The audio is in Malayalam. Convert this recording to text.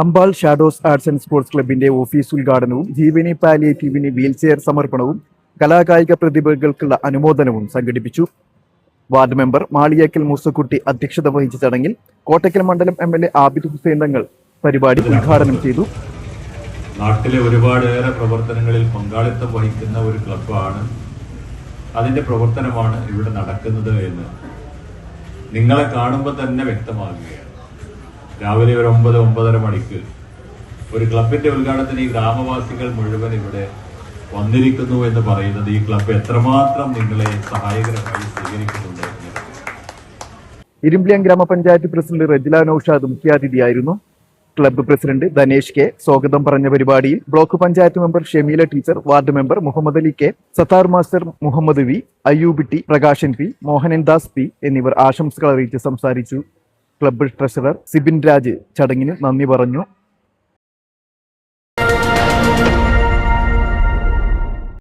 Ambal shadows arts and sports ക്ലബിന്റെ ഓഫീസ് ഉദ്ഘാടനവും ജീവനി പാലിയേറ്റീവിന് വീൽചെയർ സമർപ്പണവും കലാകായിക പ്രതിഭകൾക്കുള്ള അനുമോദനവും സംഘടിപ്പിച്ചു. വാർഡ് മെമ്പർ മാളിയേക്കൽ മൂസക്കുട്ടി അധ്യക്ഷത വഹിച്ച ചടങ്ങിൽ കോട്ടയ്ക്കൽ മണ്ഡലം M L A Abid Hussain Thangal പരിപാടി ഉദ്ഘാടനം ചെയ്തു. നാട്ടിലെ ഒരുപാടേറെ പ്രവർത്തനങ്ങളിൽ പങ്കാളിത്തം വഹിക്കുന്ന ഒരു ക്ലബാണ് അതിന്റെ പ്രവർത്തനമാണ് ഇവിടെ നടക്കുന്നത് എന്ന് നിങ്ങളെ കാണുമ്പോൾ തന്നെ വ്യക്തമാകുകയാണ്. രാവിലെ ഒരു ഒമ്പത് ഒമ്പതര മണിക്ക് ഒരു ക്ലബിന്റെ ഉദ്ഘാടനത്തിന് ഈ ഗ്രാമവാസികൾ മുഴുവൻ ഇവിടെ വന്നിരിക്കുന്നു എന്ന് പറയുന്നത് ഈ ക്ലബ് എത്രമാത്രം നിങ്ങളെ സഹായകരമായി സ്വീകരിക്കുന്നുണ്ട് ഇരുമ്പ്ലിയം ഗ്രാമപഞ്ചായത്ത് president Rajila Naushad മുഖ്യാതിഥിയായിരുന്നു. Club president Dhanesh K. സ്വാഗതം പറഞ്ഞ പരിപാടിയിൽ block panchayat member Shemeela teacher ward member Muhammad Ali K Sathar master Muhammad V Ayyub T Prakashan P Mohanan Das P എന്നിവർ ആശംസകൾ അറിയിച്ച് സംസാരിച്ചു. ക്ലബ്ബ് ട്രഷറർ സിബിൻ രാജ് ചടങ്ങിന് നന്ദി പറഞ്ഞു.